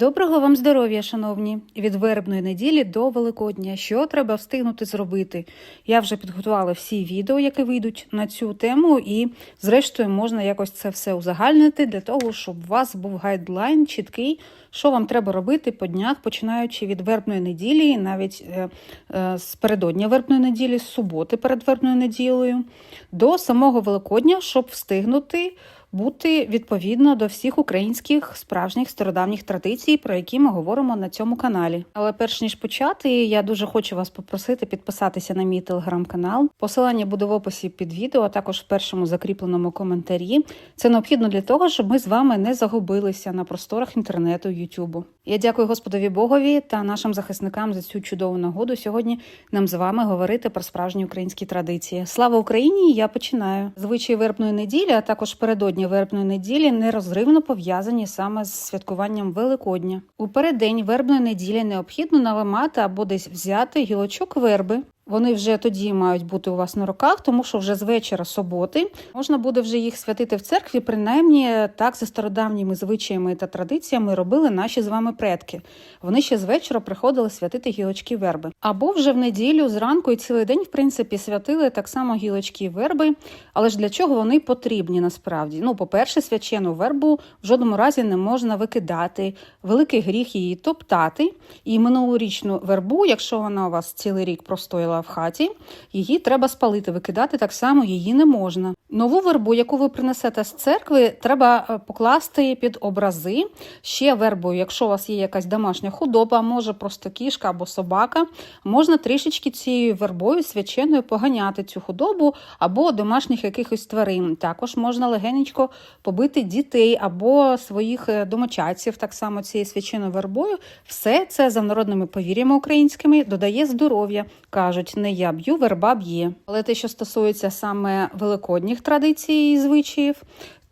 Доброго вам здоров'я, шановні! Від вербної неділі до Великодня. Що треба встигнути зробити? Я вже підготувала всі відео, які вийдуть на цю тему, і, зрештою, можна якось це все узагальнити для того, щоб у вас був гайдлайн чіткий, що вам треба робити по днях, починаючи від вербної неділі, навіть е, е, з передодня вербної неділі, з суботи перед вербною неділею, до самого Великодня, щоб встигнути бути відповідно до всіх українських справжніх стародавніх традицій, про які ми говоримо на цьому каналі. Але перш ніж почати, я дуже хочу вас попросити підписатися на мій телеграм-канал. Посилання буде в описі під відео, а також в першому закріпленому коментарі. Це необхідно для того, щоб ми з вами не загубилися на просторах інтернету Ютубу. Я дякую Господові Богові та нашим захисникам за цю чудову нагоду сьогодні нам з вами говорити про справжні українські традиції. Слава Україні! Я починаю. Звичаї вербної неділі, а також передодні вербної неділі нерозривно пов'язані саме з святкуванням Великодня. У переддень вербної неділі необхідно наламати або десь взяти гілочок верби. Вони вже тоді мають бути у вас на руках, тому що вже з вечора суботи можна буде вже їх святити в церкві. Принаймні так за стародавніми звичаями та традиціями робили наші з вами предки. Вони ще з вечора приходили святити гілочки верби. Або вже в неділю зранку і цілий день, в принципі, святили так само гілочки верби. Але ж для чого вони потрібні насправді? Ну, по-перше, свячену вербу в жодному разі не можна викидати. Великий гріх її топтати. І минулорічну вербу, якщо вона у вас цілий рік простояла в хаті, її треба спалити, викидати так само її не можна. Нову вербу, яку ви принесете з церкви, треба е, покласти під образи. Ще вербу, якщо у вас є якась домашня худоба, може просто кішка або собака, можна трішечки цією вербою свяченою поганяти цю худобу або домашніх якихось тварин. Також можна легенечко побити дітей або своїх е, домочадців, так само цією свяченою вербою. Все це за народними повір'ями українськими додає здоров'я. Кажуть, не я б'ю, верба б'є. Але те, що стосується саме великодніх традицій і звичаїв,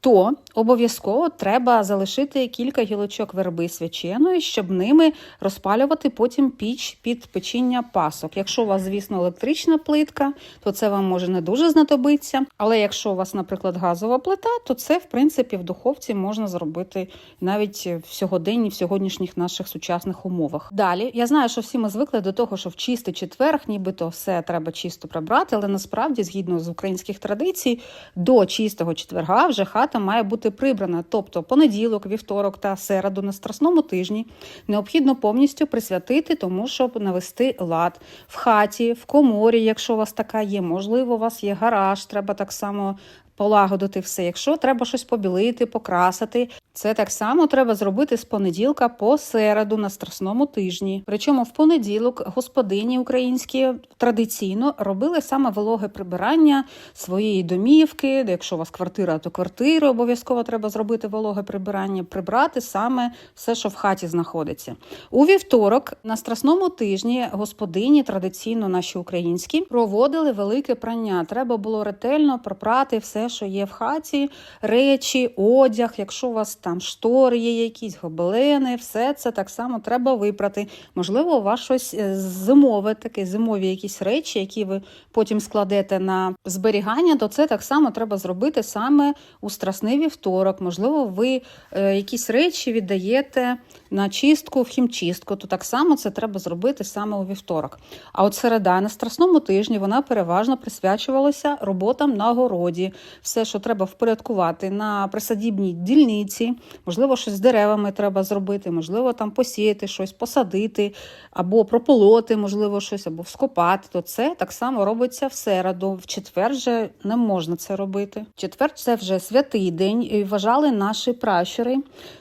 то обов'язково треба залишити кілька гілочок верби свяченої, щоб ними розпалювати потім піч під печіння пасок. Якщо у вас, звісно, електрична плитка, то це вам може не дуже знадобитися. Але якщо у вас, наприклад, газова плита, то це в принципі в духовці можна зробити навіть в сьогоденні, в сьогоднішніх наших сучасних умовах. Далі я знаю, що всі ми звикли до того, що в чистий четверг, нібито все треба чисто прибрати, але насправді, згідно з українських традицій, до чистого четверга вже хата має бути прибрана. Тобто понеділок, вівторок та середу на страсному тижні необхідно повністю присвятити, тому щоб навести лад в хаті, в коморі, якщо у вас така є, можливо, у вас є гараж, треба так само. Полагодити все, якщо треба щось побілити, покрасити, це так само треба зробити з понеділка по середу на страсному тижні. Причому в понеділок господині українські традиційно робили саме вологе прибирання своєї домівки. Якщо у вас квартира, то квартири обов'язково треба зробити вологе прибирання, прибрати саме все, що в хаті знаходиться. У вівторок на страсному тижні господині традиційно наші українські проводили велике прання. Треба було ретельно пропрати все, що є в хаті, речі, одяг. Якщо у вас там штори є, якісь гобелени, все це так само треба випрати. Можливо, у вас щось е, зимове, таке зимові якісь речі, які ви потім складете на зберігання, то це так само треба зробити саме у страсний вівторок. Можливо, ви е, якісь речі віддаєте на чистку в хімчистку, то так само це треба зробити саме у вівторок. А от середа на страсному тижні вона переважно присвячувалася роботам на городі. Все, що треба впорядкувати на присадібній дільниці, можливо, щось з деревами треба зробити, можливо, там посіяти щось, посадити, або прополоти, можливо, щось, або вскопати, то це так само робиться в середу. В четвер вже не можна це робити. Четвер це вже святий день, і вважали наші пращури,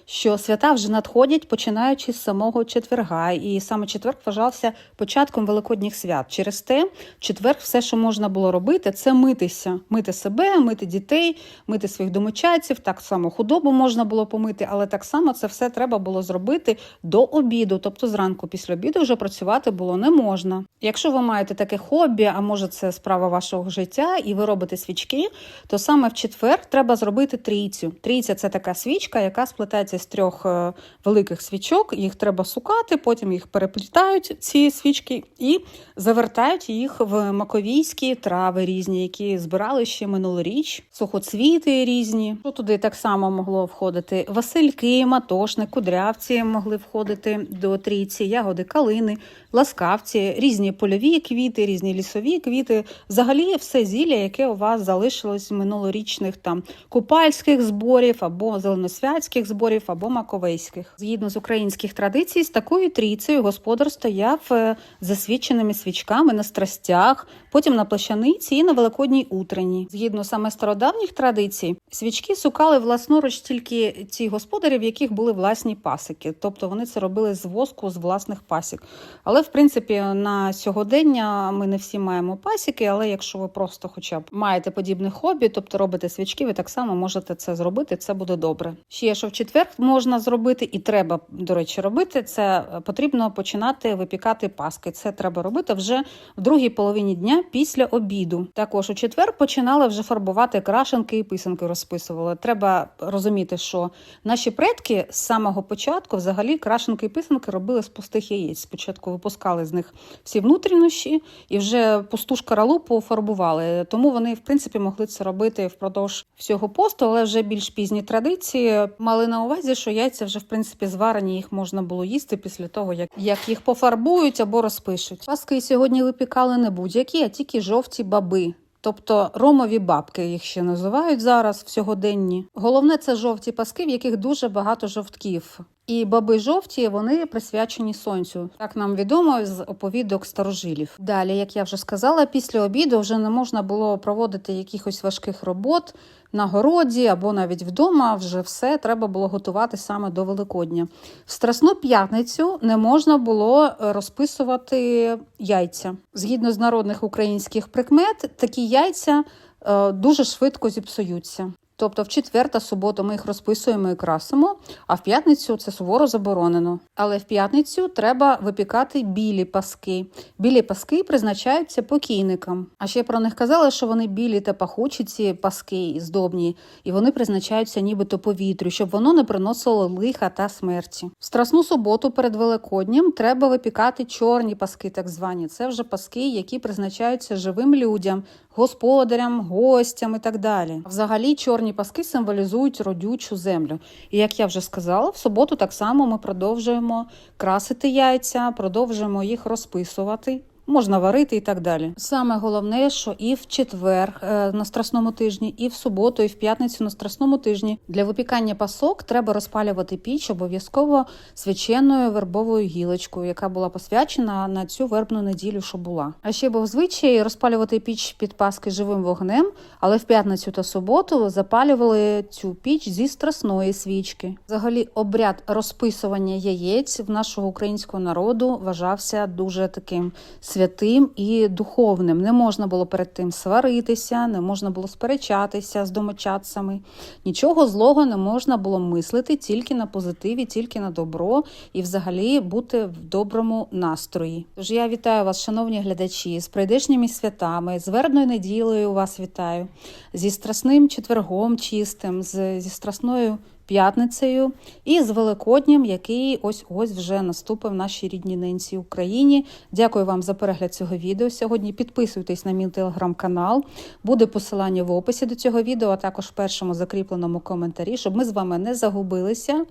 що свята вже надходять, починаючи з самого четверга. І саме четвер вважався початком великодніх свят. Через те, в четвер все, що можна було робити, це митися, мити себе, мити дітей, мити своїх домочадців, так само худобу можна було помити, але так само це все треба було зробити до обіду, тобто зранку після обіду вже працювати було не можна. Якщо ви маєте таке хобі, а може це справа вашого життя, і ви робите свічки, то саме в четвер треба зробити трійцю. Трійця це така свічка, яка сплетається з трьох е, великих свічок. Їх треба сукати, потім їх переплітають ці свічки і завертають їх в маковійські трави різні, які збирали ще минулоріч піч, сухоцвіти різні. Ну, Туди так само могло входити васильки, матошник, кудрявці могли входити до трійці, ягоди калини, ласкавці, різні польові квіти, різні лісові квіти. Взагалі, все зілля, яке у вас залишилось з минулорічних там купальських зборів або зеленосвятських зборів, або маковейських. Згідно з українських традицій, з такою трійцею господар стояв е, засвіченими свічками на страстях, потім на плащаниці і на великодній утренні. Згідно саме стародавніх традицій, свічки сукали власноруч тільки ті господарі, в яких були власні пасики, тобто вони це робили з воску з власних пасік. Але в принципі на сьогодення ми не всі маємо пасіки. Але якщо ви просто, хоча б маєте подібне хобі, тобто робите свічки, ви так само можете це зробити. Це буде добре. Ще що в четвер можна зробити, і треба до речі робити. Це потрібно починати випікати паски. Це треба робити вже в другій половині дня після обіду. Також у четвер починали вже фарбувати крашенки і писанки розписували. Треба розуміти, що наші предки з самого початку взагалі крашенки і писанки робили з пустих яєць. Спочатку випускали з них всі внутрішніші і вже пусту шкаралупу фарбували. Тому вони, в принципі, могли це робити впродовж всього посту, але вже більш пізні традиції мали на увазі, що яйця вже в принципі зварені, їх можна було їсти після того, як, як їх пофарбують або розпишуть. Паски сьогодні випікали не будь-які, а тільки жовті баби. Тобто ромові бабки їх ще називають зараз в сьогоденні. Головне це жовті паски, в яких дуже багато жовтків. І баби жовті вони присвячені сонцю. Так нам відомо з оповідок старожилів. Далі, як я вже сказала, після обіду вже не можна було проводити якихось важких робот на городі або навіть вдома. Вже все треба було готувати саме до Великодня. В Страсну п'ятницю не можна було розписувати яйця. Згідно з народних українських прикмет, такі яйця е, дуже швидко зіпсуються. Тобто в четвер та суботу ми їх розписуємо і красимо, а в п'ятницю це суворо заборонено. Але в п'ятницю треба випікати білі паски. Білі паски призначаються покійникам. А ще про них казали, що вони білі та пахучі, ці паски здобні, і вони призначаються нібито повітрю, щоб воно не приносило лиха та смерті. В страсну суботу перед Великоднім треба випікати чорні паски, так звані. Це вже паски, які призначаються живим людям, господарям, гостям і так далі. Взагалі, чорні паски символізують родючу землю. І як я вже сказала, в суботу так само ми продовжуємо красити яйця, продовжуємо їх розписувати. Можна варити і так далі. Саме головне, що і в четвер е, на страсному тижні, і в суботу, і в п'ятницю на страсному тижні для випікання пасок треба розпалювати піч обов'язково свяченою вербовою гілочкою, яка була посвячена на цю вербну неділю, що була. А ще був звичай розпалювати піч під паски живим вогнем, але в п'ятницю та суботу запалювали цю піч зі страсної свічки. Взагалі, обряд розписування яєць в нашого українського народу вважався дуже таким святим і духовним. Не можна було перед тим сваритися, не можна було сперечатися з домочадцями. Нічого злого не можна було мислити тільки на позитиві, тільки на добро і взагалі бути в доброму настрої. Тож я вітаю вас, шановні глядачі, з прийдешніми святами, з вербною неділею вас вітаю, зі страсним четвергом чистим, зі страсною п'ятницею і з Великоднім, який ось ось вже наступив в нашій рідній ненці Україні. Дякую вам за перегляд цього відео. Сьогодні підписуйтесь на мій телеграм-канал. Буде посилання в описі до цього відео, а також в першому закріпленому коментарі, щоб ми з вами не загубилися.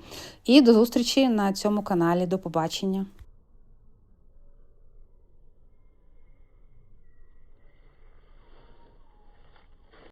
І до зустрічі на цьому каналі. До побачення.